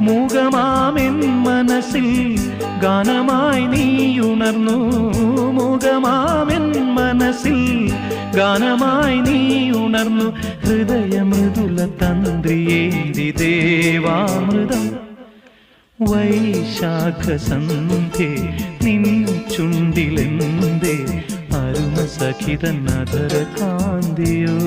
മൂകമാമെൻ മനസ്സിൽ ഗാനമായി നീ ഉണർന്നു. മൂകമാമെൻ മനസ്സിൽ ഗാനമായി നീ ഉണർന്നു. ഹൃദയമൃദുല തന്ത്രിയേന്തി ദേവാമൃതം. വൈശാഖ സന്ധ്യേ നിൻ ചുണ്ടിലെന്തേ? അരുണ സഖിതൻ അധര കാന്തിയോ